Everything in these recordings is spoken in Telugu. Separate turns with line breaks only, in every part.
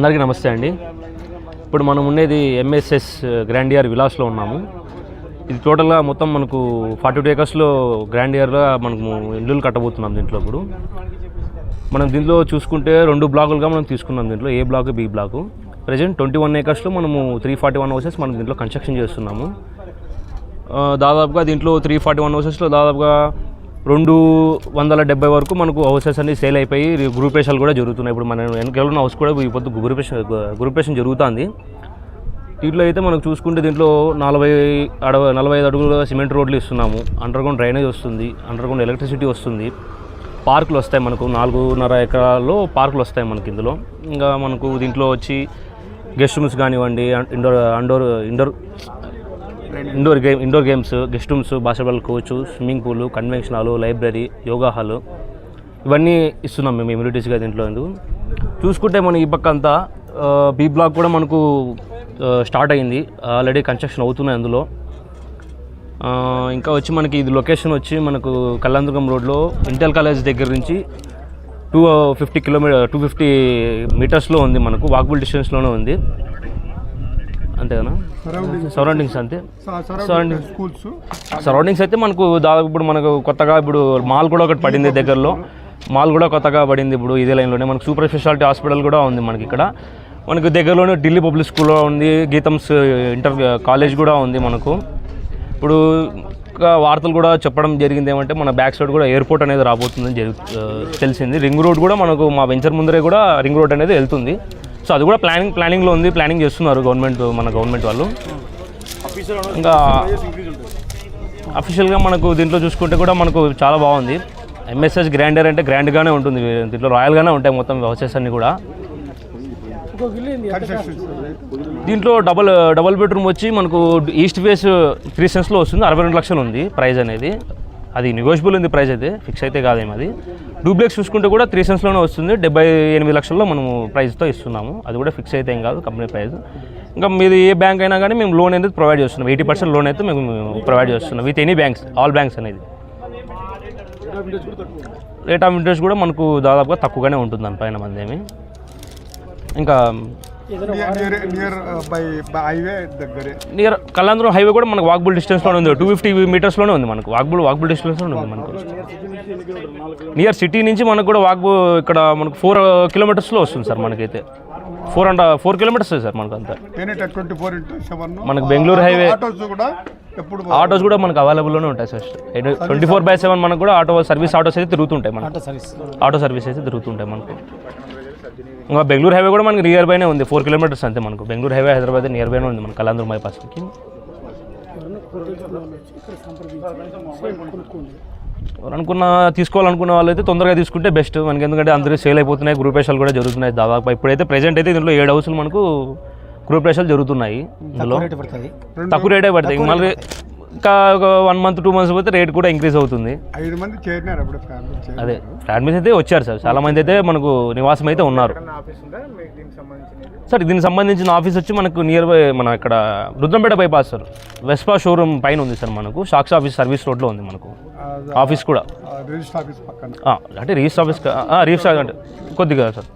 అందరికీ నమస్తే అండి. ఇప్పుడు మనం ఉండేది ఎంఎస్ఎస్ గ్రాండ్ ఇయర్ విలాస్లో ఉన్నాము. ఇది టోటల్గా మొత్తం మనకు ఫార్టీ టూ ఏకర్స్లో గ్రాండ్ ఇయర్గా మనము ఇల్లులు కట్టబోతున్నాం దీంట్లో ఇప్పుడు. మనం దీంట్లో చూసుకుంటే రెండు బ్లాకులుగా మనం తీసుకున్నాం దీంట్లో A block B block present twenty one ఏకర్స్లో మనము త్రీ ఫార్టీ వన్ హౌసెస్ మనం దీంట్లో కన్స్ట్రక్షన్ చేస్తున్నాము. దాదాపుగా దీంట్లో త్రీ ఫార్టీ వన్ హౌసెస్లో దాదాపుగా రెండు వందల డెబ్బై వరకు మనకు హౌసెస్ అన్ని సేల్ అయిపోయి గ్రూపేషన్లు కూడా జరుగుతున్నాయి. ఇప్పుడు మన వెనకాల హౌస్ కూడా ఈ పొద్దు గ్రూపేషన్ గ్రూపేషన్ జరుగుతుంది. దీంట్లో అయితే మనం చూసుకుంటే దీంట్లో నలభై అడవ నలభై ఐదు అడుగుల సిమెంట్ రోడ్లు ఇస్తున్నాము. అండర్గ్రౌండ్ డ్రైనేజ్ వస్తుంది. అండర్గ్రౌండ్ ఎలక్ట్రిసిటీ వస్తుంది. పార్కులు వస్తాయి మనకు. నాలుగున్నర ఎకరాల్లో పార్కులు వస్తాయి మనకి ఇందులో. ఇంకా మనకు దీంట్లో వచ్చి గెస్ట్ రూమ్స్ కానివ్వండి indoor indoor indoor indoor game indoor games guest rooms basketball coach swimming pool convention hall library yoga hall ఇవన్నీ ఇస్తున్నాం మేము ఇమ్యూనిటీస్గా దీంట్లో చూసుకుంటే మనం ఈ పక్క అంతా బీ బ్లాక్ కూడా మనకు స్టార్ట్ అయింది. ఆల్రెడీ కన్స్ట్రక్షన్ అవుతున్నాయి అందులో. ఇంకా వచ్చి మనకి ఇది లొకేషన్ వచ్చి మనకు కళ్యాణదుర్గం రోడ్లో ఇంటెల్ కాలేజ్ దగ్గర నుంచి two fifty kilometre two fifty మీటర్స్లో ఉంది మనకు వాకబుల్ డిస్టెన్స్లోనే ఉంది. అంతేనా? సరౌండింగ్స్ అంతే. సరౌండింగ్
స్కూల్స్
సరౌండింగ్స్ అయితే మనకు దాదాపు ఇప్పుడు మనకు కొత్తగా ఇప్పుడు మాల్ కూడా ఒకటి పడింది దగ్గరలో. మాల్ కూడా కొత్తగా పడింది ఇప్పుడు ఇదే లైన్లోనే. మనకు సూపర్ స్పెషాలిటీ హాస్పిటల్ కూడా ఉంది మనకి ఇక్కడ. మనకు దగ్గరలోనే ఢిల్లీ పబ్లిక్ స్కూల్ ఉంది. గీతమ్స్ ఇంటర్ కాలేజ్ కూడా ఉంది మనకు. ఇప్పుడు వార్తలు కూడా చెప్పడం జరిగింది ఏమంటే మన బ్యాక్ సైడ్ కూడా ఎయిర్పోర్ట్ అనేది రాబోతుందని జరుగు తెలిసింది. రింగ్ రోడ్ కూడా మనకు మా వెంచర్ ముందరే కూడా రింగ్ రోడ్ అనేది వెళ్తుంది. సో అది కూడా ప్లానింగ్ ప్లానింగ్లో ఉంది ప్లానింగ్ చేస్తున్నారు గవర్నమెంట్ మన గవర్నమెంట్ వాళ్ళు. ఇంకా అఫీషియల్గా మనకు దీంట్లో చూసుకుంటే కూడా మనకు చాలా బాగుంది. ఎంఎస్ఎస్ గ్రాండర్ అంటే గ్రాండ్గానే ఉంటుంది. దీంట్లో రాయల్గానే ఉంటాయి మొత్తం హౌసెస్ అన్నీ కూడా. దీంట్లో డబల్ డబల్ బెడ్రూమ్ వచ్చి మనకు ఈస్ట్ ఫేస్ త్రీ సెన్స్లో వస్తుంది. అరవై రెండు లక్షలు ఉంది ప్రైస్ అనేది. అది నెగోషియబుల్ ఉంది ప్రైస్ అయితే. ఫిక్స్ అయితే కాదేమో అది. డూప్లెక్స్ చూసుకుంటే కూడా త్రీ సెన్స్లోనే వస్తుంది. డెబ్బై ఎనిమిది లక్షల్లో మనము ప్రైస్తో ఇస్తున్నాము. అది కూడా ఫిక్స్ అయితే ఏం కాదు కంపెనీ ప్రైస్ ఇంకా మీది ఏ బ్యాంక్ అయినా కానీ మేము లోన్ అనేది ప్రొవైడ్ చేస్తున్నాం. ఎయిటీ పర్సెంట్ లోన్ అయితే మేము ప్రొవైడ్ చేస్తున్నాం with any banks all banks అనేది. రేట్ ఆఫ్ ఇంట్రెస్ట్ కూడా మనకు దాదాపుగా తక్కువగానే ఉంటుంది దానిపైన మందేమి ఇంకా
near near by by highway దగ్గరే.
నియర్ హైవే కూడా మనకు వాక్బుల్ డిస్టెన్స్లోనే ఉంది. టూ ఫిఫ్టీ మీటర్స్లోనే ఉంది మనకు. వాక్బుల్ వాక్బుల్ డిస్టెన్స్లోనే ఉంది మనకు. నియర్ సిటీ నుంచి మనకు కూడా వాక్బు ఇక్కడ మనకు ఫోర్ కిలోమీటర్స్లో వస్తుంది సార్ మనకైతే. Four and four kilometres sir మనకు అంతా.
సెవెన్
మనకు బెంగళూరు హైవే
ఆటోస్ కూడా ఎప్పుడు
ఆటోస్ కూడా మనకు అవైలబుల్లోనే ఉంటాయి sir. Twenty four by seven మనకు కూడా ఆటో సర్వీస్ ఆటోస్ అయితే తిరుగుతుంటాయి మనకు. ఆటో సర్వీస్ అయితే తిరుగుతుంటాయి మనకు. ఇంకా బెంగళూరు హైవే కూడా మనకి నియర్ బైనే ఉంది. ఫోర్ కిలోమీటర్స్ అంతే మనకు. బెంగళూరు హైవే హైదరాబాద్ నియర్ బైనే ఉంది మన కళ్యాణదుర్గం బైపాస్కి అనుకున్న తీసుకోవాలనుకున్న వాళ్ళు అయితే తొందరగా తీసుకుంటే బెస్ట్ మనకి ఎందుకంటే అందరూ సేల్ అయిపోతున్నాయి. గ్రూప్ రేషాలు కూడా జరుగుతున్నాయి దాదాపు ఇప్పుడైతే ప్రెజెంట్ అయితే దీంట్లో ఏడు హౌసులు మనకు గ్రూప్ రేషాలు జరుగుతున్నాయి. ఇందులో తక్కువ రేటే పడతాయి. మళ్ళీ ఇంకా ఒక వన్ మంత్ టూ మంత్స్ పోతే రేట్ కూడా ఇంక్రీజ్ అవుతుంది.
ఐదు మంది చేరినారు అప్పుడు ఫ్యామిలీ చేరి
అదే ఫ్లాట్మేట్స్ అయితే వచ్చారు సార్. చాలా మంది అయితే మనకు నివాసం అయితే ఉన్నారు. సార్ దీనికి సంబంధించిన ఆఫీస్ వచ్చి మనకు నియర్ బై మన ఇక్కడ Rudrampeta bypass sir. Vespa showroom పైన ఉంది సార్ మనకు. షాక్స్ ఆఫీస్ సర్వీస్ రోడ్లో ఉంది మనకు. ఆఫీస్ కూడా.
రిజిస్టర్ ఆఫీస్ పక్కన.
ఆ, అంటే రిజిస్టర్ ఆఫీస్ రిజిస్టర్ అంటే కొద్దిగా sir.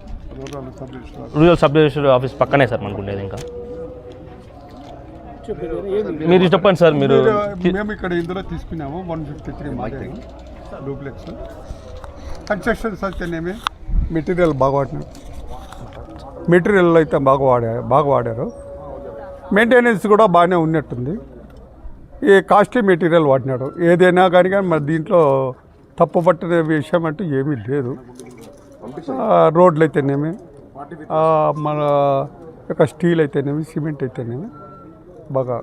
Rural sub register
office పక్కనే సార్ మనకు ఉండేది ఇంకా. మీరు చెప్పండి సార్ మీరు
మేము ఇక్కడ ఇందులో తీసుకున్నాము వన్ ఫిఫ్టీ త్రీ మాదే డూప్లెక్స్ కన్స్ట్రక్షన్స్ అయితేనేమి మెటీరియల్ బాగా వాడినారు మెటీరియల్ అయితే బాగా వాడారు బాగా వాడారు. మెయింటెనెన్స్ కూడా బాగానే ఉన్నట్టుంది. ఈ కాస్ట్లీ మెటీరియల్ వాడినాడు ఏదైనా కానీ కానీ మరి దీంట్లో తప్పు పట్టిన విషయం అంటూ ఏమీ లేదు. ఆ, రోడ్లు అయితేనేమి ఆ, మన యొక్క స్టీల్ అయితేనేమి సిమెంట్ అయితేనేమి బాగా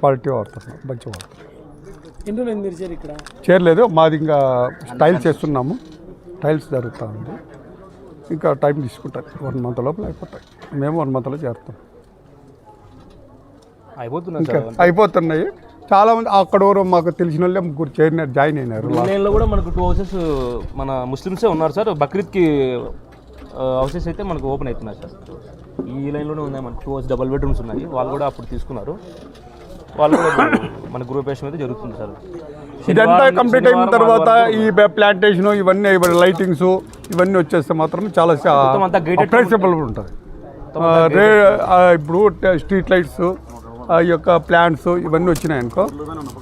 క్వాలిటీ వాడుతున్నాం మంచిగా వాడుతున్నాం
ఎన్ని రోజులు మీరు చేరి ఇక్కడ?
చేరలేదు. మాది ఇంకా టైల్స్ వేస్తున్నాము టైల్స్ జరుగుతూ ఉంది. ఇంకా టైం తీసుకుంటుంది వన్ మంత్ లోపల అయిపోతాయి మేము వన్ మంత్లో చేరుతాం.
అయిపోతున్నారు
ఇంకా
సార్
అయిపోతున్నాయి. చాలా మంది అక్కడ ఎవరో మాకు తెలిసిన వాళ్ళే ముగ్గురు చేరినారు జాయిన్ అయినారు.
లైన్లో కూడా మనకు టూ హౌసెస్ మన ముస్లిమ్సే ఉన్నారు సార్. బక్రీద్కి హౌసెస్ అయితే మనకు ఓపెన్ అవుతున్నాయి సార్. ఈ లైన్లోనే ఉన్నాయి మనకు టూ డబల్ బెడ్రూమ్స్ ఉన్నాయి. వాళ్ళు కూడా అప్పుడు తీసుకున్నారు. వాళ్ళు కూడా మన గ్రూప్ అయితే జరుగుతుంది సార్.
ఇదంతా కంప్లీట్ అయిన తర్వాత ఈ ప్లాంటేషన్ ఇవన్నీ లైటింగ్స్ ఇవన్నీ వచ్చేస్తే మాత్రం చాలా అప్రైసబుల్ ఉంటుంది. రే ఇప్పుడు స్ట్రీట్ లైట్స్ ఆ యొక్క ప్లాంట్స్ ఇవన్నీ వచ్చినాయి అనుకో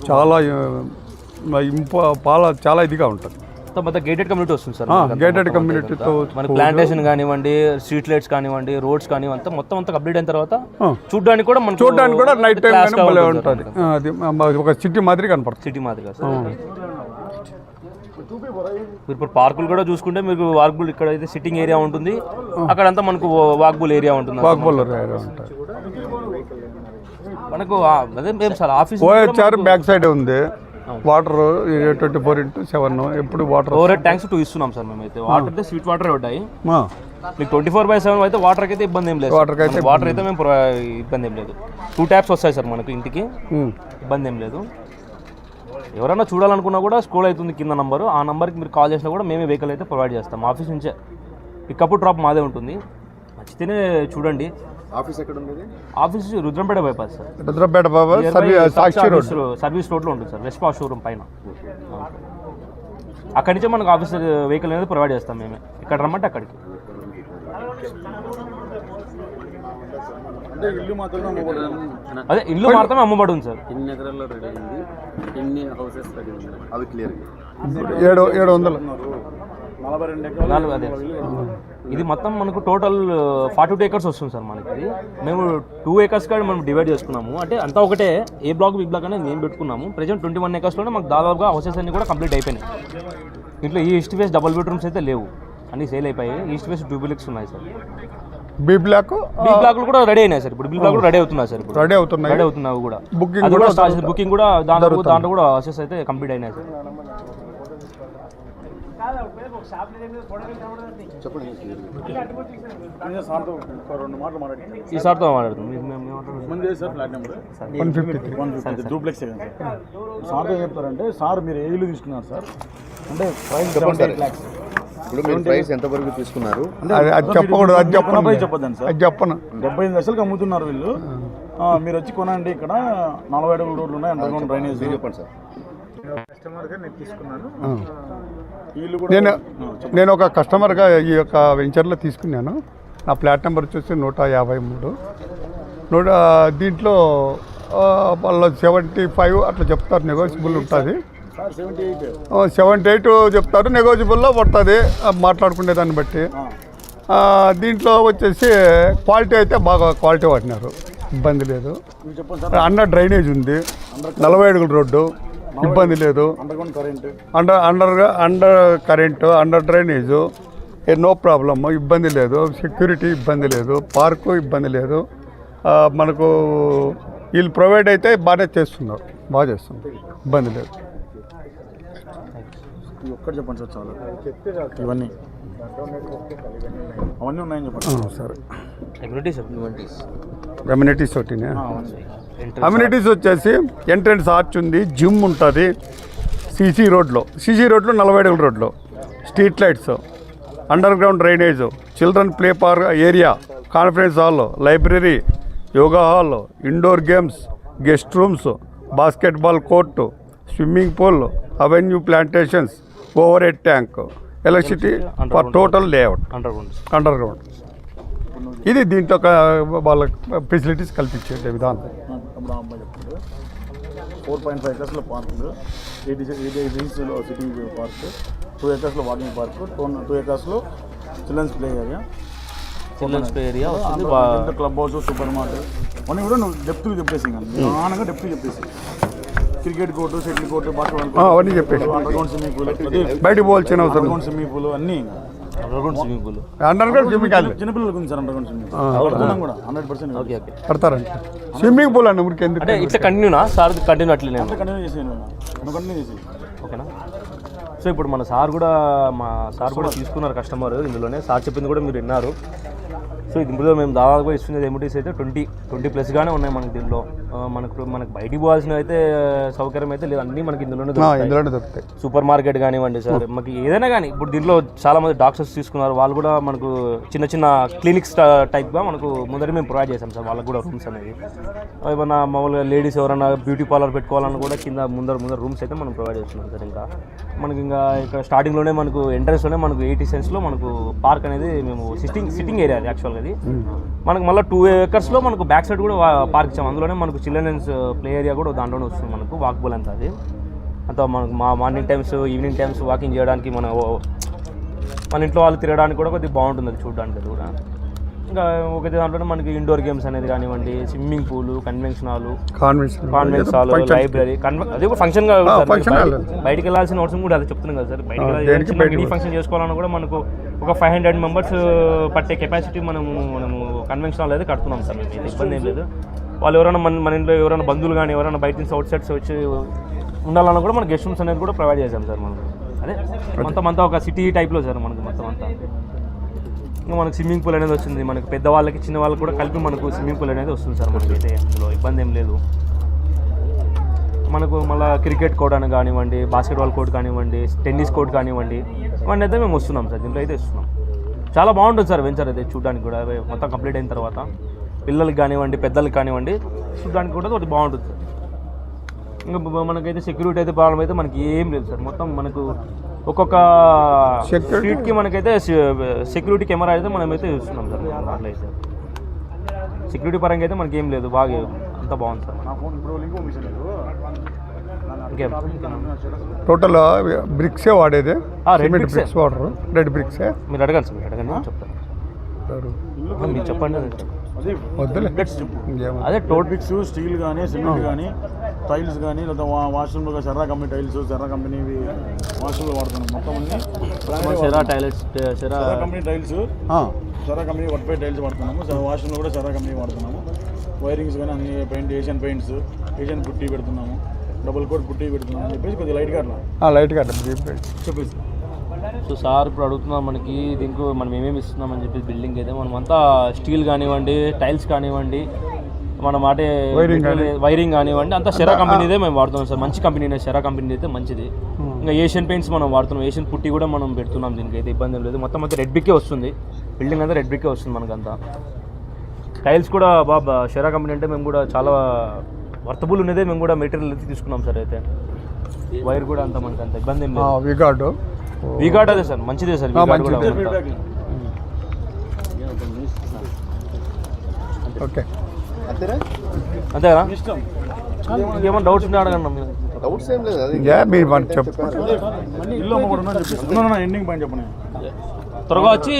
చాలా ఇంప పాల చాలా ఇదిగా ఉంటుంది.
మొత్తం మొత్తం గేటెడ్ కమ్యూనిటీ వస్తుంది సార్
ఆ,
మనకంతా
gated
మొత్తం
community
అంతా.
తో
మనకి ప్లాంటేషన్ కానివ్వండి స్ట్రీట్ లైట్స్ కానివ్వండి రోడ్స్ కానివ్వండి అంతా మొత్తం అంతా కంప్లీట్ అయిన తర్వాత. చూడడానికి కూడా మనకు
చూడడానికి కూడా నైట్ టైం
ఉంటుంది.
అది ఒక సిటీ మాదిరి కనపడుతుంది.
సిటీ మాదిరిగా మీరు ఇప్పుడు పార్కులు కూడా చూసుకుంటే మీకు వాక్బుల్ ఇక్కడ అయితే సిట్టింగ్ ఏరియా ఉంటుంది. అక్కడంతా మనకు వాక్బుల్ ఏరియా ఉంటుంది
వాక్బోలర్ ఏరియా ఉంటుంది
మనకు అదే సార్ ఆఫీస్
బ్యాక్ సైడ్ ఉంది. Water twenty four into seven ఎప్పుడు వాటర్
ఓవర్ ట్యాంక్స్ టూ ఇస్తున్నాం సార్ మేమైతే. వాటర్ అయితే స్వీట్ వాటర్ ఉంటాయి మీకు ట్వంటీ ఫోర్ బై సెవెన్ అయితే వాటర్కి అయితే ఇబ్బంది ఏం లేదు
కి అయితే
వాటర్ అయితే మేము ఇబ్బంది ఏం లేదు. టూ ట్యాప్స్ వస్తాయి సార్ మనకు ఇంటికి. ఇబ్బంది ఏం లేదు. ఎవరైనా చూడాలనుకున్నా కూడా స్క్రోల్ అవుతుంది కింద నంబరు. ఆ నంబర్కి మీరు కాల్ చేసినా కూడా మేమే వెహికల్ అయితే ప్రొవైడ్ చేస్తాం. ఆఫీస్ నుంచే. పికప్ డ్రాప్ మాదే ఉంటుంది. నచ్చితేనే చూడండి.
ఆఫీస్ ఎక్కడ ఉంది
office Rudrampeta bypass sir.
Rudrapeta సర్వీ సాక్షి రోడ్.
సర్వీస్ రోడ్లో ఉంటుంది సార్. వెస్పా షోరూమ్ పైన. అక్కడి నుంచే మనకు ఆఫీస్ వెహికల్ అనేది ప్రొవైడ్ చేస్తాం మేమే. ఇక్కడ రమ్మంటే అక్కడికి. అదే ఇల్లు మాత్రమే అమ్మబడి ఉంది సార్.
ఎన్ని ఎకరాల్లో రెడీ అయింది? ఎన్ని హౌసెస్ రెడీ ఉంది
అవి క్లియర్
ఏడు ఏడు వందలు.
ఇది మొత్తం మనకు టోటల్ ఫార్టీ టూ ఏకర్స్ వస్తుంది సార్ మనకి మేము టూ ఏకర్స్ కాడ మనం డివైడ్ చేసుకున్నాము. అంటే అంతా ఒకటే ఏ బ్లాక్ బి బ్లాక్ అనేది మేము పెట్టుకున్నాము. ప్రజెంట్ ట్వంటీ వన్ ఏకర్స్లోనే మాకు దాదాపుగా హౌసెస్ అన్ని కూడా కంప్లీట్ అయిపోయినాయి. ఇంట్లో ఈ ఈస్ట్ ఫేస్ డబుల్ బెడ్రూమ్స్ అయితే లేవు. అన్ని సేల్ అయిపోయాయి. ఈస్ట్ ఫేస్ డూబిలిక్స్ ఉన్నాయి సార్.
బి బ్లాక్
బి బ్లాక్లు కూడా రెడీ అయినాయి సార్. ఇప్పుడు బి బ్లాక్ కూడా రెడీ అవుతున్నాయి సార్ ఇప్పుడు.
రెడీ అవుతున్నాయి.
రెడీ అవుతున్నాయి అవి కూడా. అది
కూడా
బుకింగ్ కూడా దాంట్లో దాంట్లో కూడా హౌసెస్ అయితే కంప్లీట్ అయినాయి సార్. ఈ సార్తో మాట్లాడుతుంది
సార్ డూప్లెక్స్ ఏం చెప్తారంటే సార్ మీరు ఏ ఇల్లు తీసుకున్నారు సార్? అంటే ప్రైస్ ల్యాక్స్
ఇప్పుడు మీరు ప్రైస్ ఎంత వరకు తీసుకున్నారు?
అది అది చెప్పకూడదు అది చెప్పను
ప్రైస్ చెప్పొద్దండి సార్.
అది చెప్పను.
డెబ్బై ఐదు లక్షలకు అమ్ముతున్నారు వీళ్ళు. ఆ, మీరు వచ్చి కొనండి ఇక్కడ నలభై అడుగుల రోడ్లు ఉన్నాయి అండర్ గ్రౌండ్ డ్రైనేజ్.
చెప్పండి సార్.
కస్టమర్గా నేను తీసుకున్నాను.
ఆ.
వీళ్ళు కూడా
నేను నేను ఒక కస్టమర్గా ఈ యొక్క వెంచర్లో తీసుకున్నాను. నా ప్లాట్ నెంబర్ వచ్చేసి నూట యాభై మూడు. నూట దీంట్లో వాళ్ళు సెవెంటీ ఫైవ్ అట్లా చెప్తారు నెగోషియబుల్ ఉంటుంది.
సెవెంటీ ఎయిట్
చెప్తారు నెగోజిబుల్లో పడుతుంది. మాట్లాడుకునే దాన్ని బట్టి. దీంట్లో వచ్చేసి క్వాలిటీ అయితే బాగా క్వాలిటీ పట్టినారు ఇబ్బంది లేదు. అండర్ డ్రైనేజ్ ఉంది. నలభై అడుగుల రోడ్డు. ఇబ్బంది లేదు.
Under
under under under current under drainage ఏ నో ప్రాబ్లమ్ ఇబ్బంది లేదు. సెక్యూరిటీ ఇబ్బంది లేదు. పార్కు ఇబ్బంది లేదు. మనకు వీళ్ళు ప్రొవైడ్ అయితే బాగానే చేస్తున్నారు. బాగా చేస్తున్నారు. ఇబ్బంది లేదు.
ఒక్కటి చెప్పండి సార్ చాలు. ఇవన్నీ. అవన్నీ ఉన్నాయని చెప్పండి.
సరే.
Amenities.
కమ్యూనిటీస్ ఒకటినే. అమ్యూనిటీస్ వచ్చేసి ఎంట్రన్స్ ఆర్చ్ ఉంది జిమ్ ఉంటుంది సీసీ రోడ్లో. సీసీ రోడ్లో నలభై అడుగుల రోడ్లో. Street lights under ground drainage children play park area conference hall library yoga hall indoor games guest rooms basketball court swimming pool avenue plantations over head tank electricity for total layout. Under ground ఇది దీంట్లో వాళ్ళ ఫెసిలిటీస్ కల్పించే విధానం.
అబ్బాయి చెప్తాడు. ఫోర్ పాయింట్ ఫైవ్ ఎకర్స్లో పార్కులు ఎయిటీ ఎయిటీ ఎయిట్ ఇంచ్లో పార్క్ టూ ఎకర్స్లో walking park two two ఎకర్స్లో children's play area
Children's play area. వస్తుంది.
క్లబ్ హౌస్ సూపర్ మార్కెట్ అన్నీ కూడా నువ్వు డెప్త్గా చెప్పేసి ఆనంగా డెప్త్ చెప్పేసి. Cricket court shuttle court basketball
అవన్నీ చెప్పేసి.
అండర్ గ్రౌండ్ స్విమ్మింగ్ పూల్
బయటకు పోవాల్సిన అవసరం
గ్రౌండ్ స్విమ్మింగ్ పూల్ అన్నీ.
అండర్ గ్రౌండ్ స్విమ్మింగ్ కాదు
చిన్నపిల్లలకు ఉంది sir under ground swimming pool కూడా? Hundred percent
Okay, okay.
కడతారంట swimming pool అండి ఊరికి ఎందుకు?
అంటే ఇట్లా కంటిన్యూనా సార్ కంటిన్యూ అట్లే నేను
కంటిన్యూ చేసి నువ్వు కంటిన్యూ చేసి
ఓకేనా? సో ఇప్పుడు మన సార్ కూడా మా సార్ కూడా తీసుకున్నారు కస్టమర్ ఇందులోనే. సార్ చెప్పింది కూడా మీరు విన్నారు. సో ఇది ఇందులో మేము దాదాపుగా ఇస్తున్నది ఎమ్యూటీస్ అయితే ట్వంటీ ట్వంటీ ప్లస్గానే ఉన్నాయి మనకి దీంట్లో మనకు మనకు బయటికి పోవాల్సిన అయితే సౌకర్యం అయితే లేదు. అన్నీ మనకి ఇందులోనే దొరుకుతాయి.
ఇందులోనే దొరుకుతాయి.
సూపర్ మార్కెట్ కానివ్వండి సార్ మనకి ఏదైనా కానీ ఇప్పుడు దీంట్లో చాలా మంది డాక్టర్స్ తీసుకున్నారు. వాళ్ళు కూడా మనకు చిన్న చిన్న క్లినిక్స్ టైప్గా మనకు ముందర మేము ప్రొవైడ్ చేసాం సార్ వాళ్ళకు కూడా రూమ్స్ అనేది ఏమన్నా మామూలుగా లేడీస్ ఎవరైనా బ్యూటీ పార్లర్ పెట్టుకోవాలన్నా కూడా కింద ముందర ముందర రూమ్స్ అయితే మనం ప్రొవైడ్ చేస్తున్నాం సార్ ఇంకా. మనకి ఇంకా ఇక్కడ స్టార్టింగ్లోనే మనకు ఎంట్రన్స్లోనే మనకు ఎయిటీ సెన్స్లో మనకు పార్క్ అనేది మేము సిట్టింగ్ సిట్టింగ్ ఏరియా యాక్చువల్గా అది. మనకు మళ్ళీ టూ ఏకర్స్లో మనకు బ్యాక్ సైడ్ కూడా పార్క్ ఇచ్చాం. అందులోనే మనకు చిల్డ్రన్స్ ప్లే ఏరియా కూడా దాంట్లోనే వస్తుంది మనకు వాక్బుల్ అంతా అది. అంతా మనకు మా morning times evening times walking చేయడానికి మన మన ఇంట్లో వాళ్ళు తిరగడానికి కూడా కొద్దిగా బాగుంటుంది అది చూడడానికి కూడా. ఇంకా ఒక దాంట్లో మనకి ఇండోర్ గేమ్స్ అనేది కానివ్వండి swimming pool convention hall
convention
convention hall library అది కూడా ఫంక్షన్. బయటికి వెళ్ళాల్సిన అవసరం కూడా అది చెప్తున్నాం కదా సార్. బయటికి మినీ ఫంక్షన్ చేసుకోవాలన్నా కూడా మనకు ఒక ఫైవ్ హండ్రెడ్ మెంబర్స్ పట్టే కెపాసిటీ మనము మనము కన్వెన్షన్ హాల్ అయితే కడుతున్నాం సార్. మేము ఇబ్బంది ఏం లేదు. వాళ్ళు ఎవరైనా మన మన ఇంట్లో ఎవరైనా బంధువులు కానీ ఎవరైనా బయట నుంచి అవుట్ సైడ్స్ వచ్చి ఉండాలన్నా కూడా మన గెస్ట్ రూమ్స్ అనేది కూడా ప్రొవైడ్ చేశాం సార్ మనం అదే మొత్తం అంతా ఒక సిటీ టైప్లో సార్ మనకు మొత్తం అంతా. ఇంకా మనకు స్విమ్మింగ్ పూల్ అనేది వచ్చింది. మనకు పెద్దవాళ్ళకి చిన్న వాళ్ళకి కూడా కలిపి మనకు స్విమ్మింగ్ పూల్ అనేది వస్తుంది సార్ మనకైతే అందులో ఇబ్బంది ఏం లేదు. మనకు మళ్ళీ క్రికెట్ కోర్ట్ అని కానివ్వండి బాస్కెట్బాల్ కోర్ట్ కానివ్వండి టెన్నిస్ కోర్ట్ కానివ్వండి ఇవన్నీ అయితే మేము వస్తున్నాం సార్. దీంట్లో అయితే వస్తున్నాం. చాలా బాగుంటుంది సార్ వెంచర్ అయితే చూడడానికి కూడా. మొత్తం కంప్లీట్ అయిన తర్వాత పిల్లలకి కానివ్వండి పెద్దలకి కానివ్వండి చూడడానికి కూడా ఒకటి బాగుంటుంది సార్. ఇంకా మనకైతే సెక్యూరిటీ అయితే ప్రాబ్లం అయితే మనకి ఏం లేదు సార్. మొత్తం మనకు ఒక్కొక్క? స్ట్రీట్కి మనకైతే సెక్యూరిటీ కెమెరా అయితే మనమైతే చూస్తున్నాం సార్. దాంట్లో అయితే సెక్యూరిటీ పరంగా అయితే మనకి ఏం లేదు. బాగా అంతా బాగుంది సార్.
నా ఫోన్ ఇప్పుడు లింక్ పంపించలేదు.
ఇంకేం
టోటల్ బ్రిక్సే వాడేది?
ఏ.
బ్రిక్స్ వాడరు. రెడ్ బ్రిక్సే
మీరు అడగండి సార్ మీరు అడగండి చెప్తాను. మీరు చెప్పండి.
అదే
వద్దులే.
చెప్పు.
ఇంకేమో
అదే టోట్
బిక్స్ స్టీల్ కానీ సిమెంట్ కానీ టైల్స్ కానీ లేదా వా- వాష్రూమ్లో శర్రా కంపెనీ టైల్స్ శర్రా కంపెనీ వాష్రూమ్లో వాడుతున్నాం. మొత్తం అన్ని
సెరా
వాడుతున్నాం.
Toilets Cera
Cera company tiles
ఆ,
శర్రా కంపెనీ వర్క్ టైల్స్ వాడుతున్నాము. సో వాష్రూమ్లో కూడా శర్రా కంపెనీ వాడుతున్నాము. వైరింగ్స్ కానీ అన్ని పెయింట్ ఏషియన్ పెయింట్స్ ఏషియన్ పుట్టి పెడుతున్నాము. డబుల్ కోట్ పుట్టి పెడుతున్నాము అని చెప్పేసి కొద్దిగా లైట్గా అట్లా.
ఆ, లైట్గా అట్లా బ్రీఫ్ పెట్టి.
చెప్పేసి.
సో సార్ ఇప్పుడు అడుగుతున్నాం మనకి దీనికి మనం ఏమేమి ఇస్తున్నామని చెప్పి బిల్డింగ్ అయితే. మనం అంతా స్టీల్ కానివ్వండి టైల్స్ కానివ్వండి మన మాట. వైరింగ్ కానివ్వండి అంతా షెరా కంపెనీదే మేము వాడుతున్నాం సార్. మంచి కంపెనీ షెరా కంపెనీ అయితే మంచిది. ఇంకా ఏషియన్ పెయింట్స్ మనం వాడుతున్నాం. ఏషియన్ పుట్టి కూడా మనం పెడుతున్నాం దీనికి అయితే ఇబ్బంది లేదు. మొత్తం అంతా రెడ్ బ్రిక్కే వస్తుంది. బిల్డింగ్ అంతా రెడ్ బ్రిక్కే వస్తుంది మనకంతా. టైల్స్ కూడా బాబా షెరా కంపెనీ అంటే మేము కూడా చాలా వర్తబుల్ ఉన్నదే మేము కూడా మెటీరియల్ అయితే తీసుకున్నాం సార్ అయితే. వైర్ కూడా అంత మనకు అంత ఇబ్బంది ఏం లేదు.
విగార్డు
వీగార్డ్ అదే సార్. మంచిదే సార్. వీగార్డ్ కూడా.
Feedback
okay.
అంతేనా?
ఇష్టం.
ఇంకేమైనా డౌట్స్ ఉంటే అడగండి మీరు.
డౌట్స్ ఏం లేదు అది
యా మీరు మన చెప్పు
ఇల్లు అమ్మకూడదు చెప్పేసి. ఎండింగ్ పాయింట్ చెప్పండి.
త్వరగా వచ్చి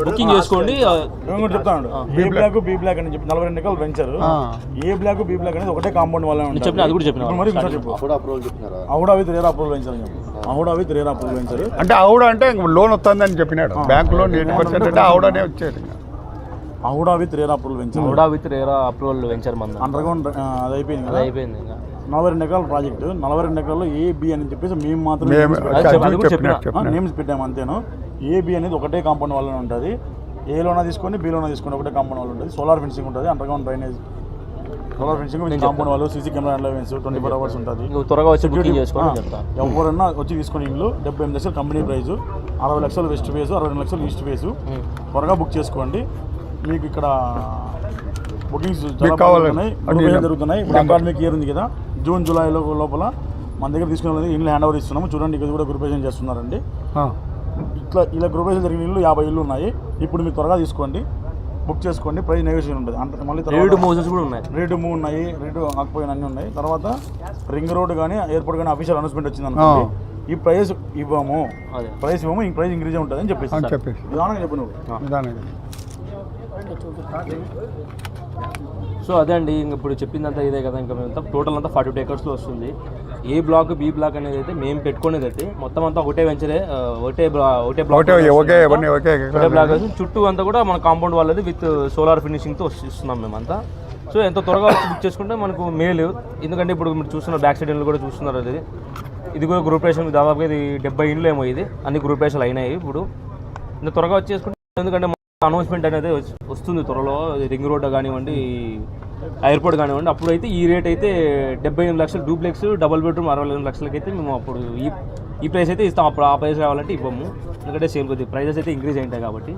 బుకింగ్ చేసుకోండి.
నేను కూడా చెప్తాను ఏ బ్లాక్ బి బ్లాక్ అని చెప్పి నలభై రెండు ఎకరాలు వెంచర్
ఆ.
ఏ బ్లాక్ బి బ్లాక్ అనేది ఒకటే కాంపౌండ్ వల్ల
చెప్పిన అది కూడా చెప్పిన.
మరి చెప్పు.
కూడా approval చెప్పినారా
AUDA with RERA approval venture అని చెప్పు. AUDA with RERA approval venture
అంటే ఆవిడ అంటే లోన్ వస్తుందని చెప్పినాడు. బ్యాంక్ లోన్ ఎయిటీ పర్సెంట్ అంటే ఆవిడనే వచ్చేది. ఇంకా.
AUDA with RERA approval venture
AUDA with RERA approval venture మంది
అండర్ గ్రౌండ్ అది అయిపోయింది
అది
కదా
అయిపోయింది ఇంకా.
నలభై రెండు ఎకరాల ప్రాజెక్ట్ నలభై రెండు ఎకరాల్లో ఏ బి అని చెప్పేసి మేము మాత్రం నేమ్స్ పెట్టాము అంతేను. ఏ బి అనేది ఒకటే కాంపౌండ్ వల్ల ఉంటుంది. ఏ లోనా తీసుకొని బి లోనా తీసుకొని ఒకటే కాంపౌండ్ వల్ల ఉంటుంది. సోలార్ ఫెన్సింగ్ ఉంటుంది under ground drainage. Solar fencing compound వాళ్ళు CC camera allowance twenty four hours ఉంటుంది.
త్వరగా వచ్చి బుకింగ్ చేసుకోండి
ఎవరన్నా వచ్చి తీసుకుని ఇల్లు డెబ్బై ఎనిమిది లక్షలు కంపెనీ ప్రైస్ అరవై లక్షలు వెస్ట్ ఫేస్ అరవై రెండు లక్షలు ఈస్ట్ ఫేస్. త్వరగా బుక్ చేసుకోండి. మీకు ఇక్కడ బుకింగ్స్
కావాలని-
జరుగుతున్నాయి. ఇప్పుడు అకాడమిక్ ఇయర్ ఉంది కదా. జూన్ జూలైలో లోపల మన దగ్గర తీసుకునే ఇల్లు హ్యాండ్ ఓవర్ ఇస్తున్నాము. చూడండి ఇక్కడ కూడా గ్రూపేషన్ చేస్తున్నారండి. ఇట్లా ఇలా గ్రూపేషన్ జరిగిన ఇల్లు యాభై ఇల్లు ఉన్నాయి. ఇప్పుడు మీరు త్వరగా తీసుకోండి. బుక్ చేసుకోండి. ప్రైస్ నెగోషియేషన్ ఉంటుంది. అంటే మళ్ళీ తర్వాత
మోజెస్ కూడా ఉన్నాయి.
రేటు మూడు ఉన్నాయి. రేటు ఆకపోయిన అన్నీ ఉన్నాయి. తర్వాత రింగ్ రోడ్ కానీ ఎయిర్పోర్ట్ కానీ అఫీషియల్ అనౌన్స్మెంట్ వచ్చింది అనుకోండి. ఈ ప్రైస్ ఇవ్వము. ప్రైస్ ఇవ్వము. ఈ ప్రైస్ ఇంక్రీజ్ ఉంటుంది అని చెప్పేసి.
చెప్పేసి
చెప్పు నువ్వు.
నిదానంగా
సో అదే అండి ఇంక ఇప్పుడు చెప్పిందంతా ఇదే కదా ఇంకా మేము టోటల్ అంతా ఫార్టీ టూ ఎకర్స్లో వస్తుంది. ఏ బ్లాక్ బి బ్లాక్ అనేది అయితే మేము పెట్టుకునేది అయితే మొత్తం అంతా ఒకటే వెంచరే ఒకటే ఒకటే బ్లాక్
ఒకటే
బ్లాక్ చుట్టూ అంతా కూడా మన కాంపౌండ్ వాళ్ళది విత్ సోలార్ ఫినిషింగ్తో ఇస్తున్నాం మేమంతా. సో ఎంత త్వరగా వచ్చి బుక్ చేసుకుంటే మనకు మేలు. ఎందుకంటే ఇప్పుడు మీరు చూస్తున్న బ్యాక్ సైడ్ ఇల్లు కూడా చూస్తున్నారు అది. ఇది కూడా గ్రూపేషన్ దాదాపుగా ఇది డెబ్బై ఇండ్లు ఏమో ఇది. అన్ని గ్రూపేషన్లు అయినాయి ఇప్పుడు. ఇంత త్వరగా వచ్చి చేసుకుంటే ఎందుకంటే అనౌన్స్మెంట్ అనేది వస్- వస్తుంది త్వరలో. రింగ్ రోడ్ కానివ్వండి ఎయిర్పోర్ట్ కానివ్వండి అప్పుడు అయితే ఈ రేట్ అయితే డెబ్బై ఎనిమిది లక్షలు డూప్లెక్స్ డబుల్ బెడ్రూమ్ అరవై ఎనిమిది లక్షలకి అయితే మేము అప్పుడు ఈ ఈ ప్రైస్ అయితే ఇస్తాం. అప్పుడు ఆ ప్రైస్ కావాలంటే ఇవ్వము. ఎందుకంటే సేల్ కొద్ది ప్రైజెస్ అయితే ఇంక్రీజ్ అయింటాయి కాబట్టి.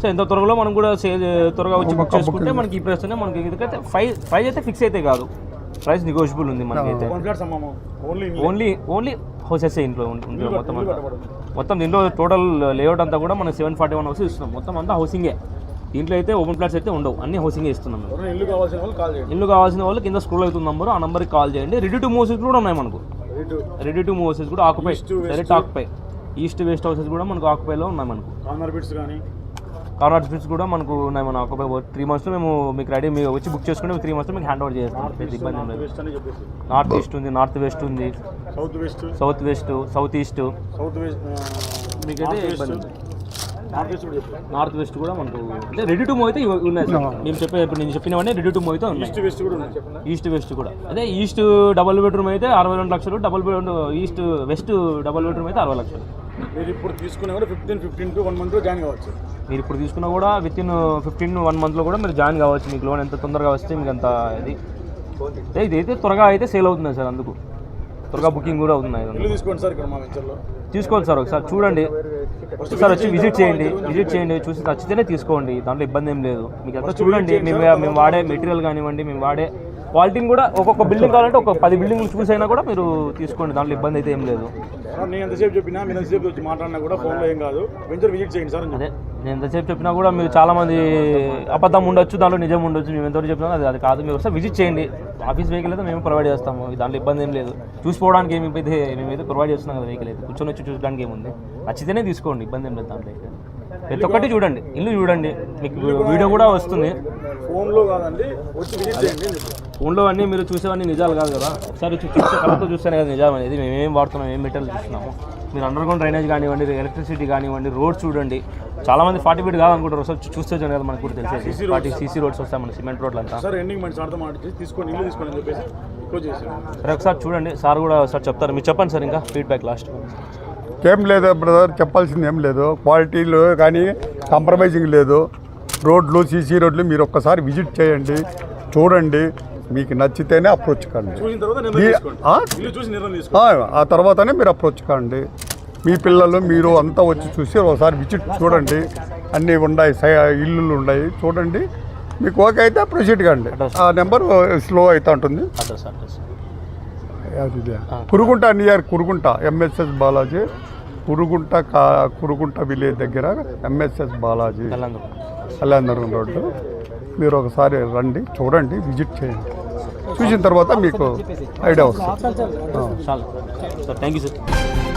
సో ఎంత త్వరలో మనం కూడా సేల్ త్వరగా వచ్చి బుక్ చేసుకుంటే మనకి ఈ ప్రైస్ మనకి ఎందుకంటే ప్రైస్ అయితే ఫిక్స్ అయితే కాదు. ప్రైస్ నెగోషియబుల్ ఉంది మనకైతే.
ఓన్లీ
ఓన్లీ ఓన్లీ హౌసెస్ ఇంట్లో ఉంటుంది మొత్తం అంతా. మొత్తం దీంట్లో టోటల్ లేఅవుట్ అంతా కూడా మనం సెవెన్ ఫార్టీ వన్ హౌస్ ఇస్తున్నాం. మొత్తం అంతా హౌసింగే దీంట్లో అయితే ఓపెన్ ప్లాట్స్ అయితే ఉండవు. అన్ని హౌసింగే ఇస్తున్నాం
ఇల్లు కావాల్సిన వాళ్ళు కాల్ చేయండి.
ఇల్లు కావాల్సిన వాళ్ళు కింద స్క్రోల్ అవుతుంది నంబర్ ఆ నంబర్కి కాల్ చేయండి. రెడీ టు మూవ్ కూడా ఉన్నాయి మనకు. రెడీ టు మూవ్ హౌసెస్ కూడా ఆకుపై డైరెక్ట్ ఆకుపై ఈస్ట్ వెస్ట్ హౌసెస్ కూడా మనకు ఆకుపైలో ఉన్నాయి మనకు.
కార్నర్ బిట్స్ కానీ
కార్నర్ స్పీడ్స్ కూడా మనకు ఉన్నాయి. మన ఆకుపై త్రీ మంత్స్లో మేము మీకు రెడీ మీరు వచ్చి బుక్ చేసుకుంటే త్రీ మంత్స్లో మీకు హ్యాండ్ ఓవర్ చేస్తాం పెద్ద ఇబ్బంది లేదు. నార్త్ ఈస్ట్ ఉంది నార్త్ వెస్ట్ ఉంది.
South west
south west south east
south west
మీకైతే ఇబ్బంది.
నార్త్ వెస్ట్ కూడా
మనకు అంటే రెడీ టు మూవ్ అయితే ఉన్నాయి సార్. మేము చెప్పే ఇప్పుడు నేను చెప్పినవన్నీ రెడీ టు మూవ్ అయితే ఉన్నాయి.
ఈస్ట్ వెస్ట్ కూడా
ఈస్ట్ వెస్ట్ కూడా. అదే ఈస్ట్ డబుల్ బెడ్రూమ్ అయితే అరవై రెండు లక్షలు double bed east west double bedroom అయితే అరవై లక్షలు.
మీరు ఇప్పుడు తీసుకున్నా కూడా ఫిఫ్టీన్ ఫిఫ్టీన్ టు వన్ మంత్లో జాయిన్ కావచ్చు.
మీరు ఇప్పుడు తీసుకున్నా కూడా విత్ ఇన్ ఫిఫ్టీన్ వన్ మంత్లో కూడా మీరు జాయిన్ కావచ్చు. మీకు లోన్ ఎంత తొందరగా వస్తే మీకు అంత ఇది. ఇదైతే త్వరగా అయితే సేల్ అవుతుంది సార్ అందుకు. త్వరగా బుకింగ్ కూడా
ఇల్లు తీసుకోండి సార్ ఇక్కడ మా వెంచర్లో
తీసుకోండి సార్ ఒకసారి చూడండి. ఒకసారి వచ్చి విజిట్ చేయండి. విజిట్ చేయండి. చూసి నచ్చితేనే తీసుకోండి. దాంట్లో ఇబ్బంది ఏం లేదు. మీకు అంతా చూడండి. మేము మేము వాడే మెటీరియల్ కానివ్వండి మేము వాడే క్వాలిటీని కూడా ఒక్కొక్క బిల్డింగ్ కావాలంటే ఒక పది బిల్డింగ్లు చూసి అయినా కూడా మీరు తీసుకోండి. దాంట్లో ఇబ్బంది అయితే ఏం లేదు.
నేను ఎంతసేపు చెప్పినా మీరు ఎంతసేపు వచ్చి మాట్లాడినా కూడా ఫోన్లో ఏం కాదు. వెంచర్ విజిట్ చేయండి సార్
అదే నేను ఎంతసేపు చెప్పినా కూడా మీరు చాలా మంది అబద్ధం ఉండొచ్చు దాంట్లో నిజం ఉండొచ్చు మేము ఎంతవరకు చెప్పినా అది అది కాదు. మీరు ఒకసారి విజిట్ చేయండి. ఆఫీస్ వెహికల్ అయితే మేము ప్రొవైడ్ చేస్తాము. దాంట్లో ఇబ్బంది ఏం లేదు. చూసుకోవడానికి ఏమి అయితే మేమైతే ప్రొవైడ్ చేస్తున్నాం కదా వెహికల్ అయితే. కూర్చొని వచ్చి చూడడానికి ఏముంది? నచ్చితేనే తీసుకోండి. ఇబ్బంది ఏం లేదు దాంట్లో అయితే. ప్రతి ఒక్కటి చూడండి. ఇల్లు చూడండి. మీకు వీడియో కూడా వస్తుంది.
ఫోన్లో కాదండి.
ఫోన్లో అన్నీ మీరు చూసేవన్నీ నిజాలు కాదు కదా. ఒకసారి చూస్తే కళ్ళతో చూస్తేనే కదా నిజం అనేది. మేము ఏం వాడుతున్నాం ఏం మెటీరియల్ చూస్తున్నాము. మీరు అండర్ గ్రౌండ్ డ్రైనేజ్ కానివ్వండి ఎలక్ట్రిసిటీ కానివ్వండి రోడ్స్ చూడండి. చాలా మంది ఫార్టీ ఫీట్ కాదనుకుంటారు. ఒకసారి చూస్తే కదా మనకు కూడా తెలిసేది. ఫార్టీ సీసీ రోడ్స్ వస్తాయి మన సిమెంట్ రోడ్లు అంతా
తీసుకొని
ఒకసారి చూడండి. సార్ కూడా ఒకసారి చెప్తారు. మీరు చెప్పండి సార్ ఇంకా ఫీడ్బ్యాక్ లాస్ట్
ఏం లేదు బ్రదర్ చెప్పాల్సింది ఏం లేదు. క్వాలిటీలో కానీ కాంప్రమైజింగ్ లేదు. రోడ్లు సీసీ రోడ్లు మీరు ఒక్కసారి విజిట్ చేయండి చూడండి. మీకు నచ్చితేనే అప్రోచ్ కండి. ఆ?
ఇల్లు చూసి నిర్ణయం తీసుకోండి.
ఆ, ఆ తర్వాతనే మీరు అప్రోచ్ కండి. మీ పిల్లలు మీరు అంతా వచ్చి చూసి ఒకసారి విజిట్ చూడండి. అన్నీ ఉన్నాయి సై- ఇల్లులు ఉన్నాయి చూడండి. మీకు ఓకే అయితే ప్రొసీడ్ కండి. ఆ నెంబర్ స్లో అవుతూ ఉంటుంది
అడ్రస్ అడ్రస్
అది ఇదే. కురుగుంట నియర్ కురుగుంట ఎంఎస్ఎస్ బాలాజీ కురుగుంట కా కురుగుంట విలేజ్ దగ్గర ఎంఎస్ఎస్ బాలాజీ కళ్యాణనగరం రోడ్డు మీరు ఒకసారి రండి చూడండి విజిట్ చేయండి చూసిన తర్వాత మీకు ఐడియా వస్తుంది
థ్యాంక్ యూ సార్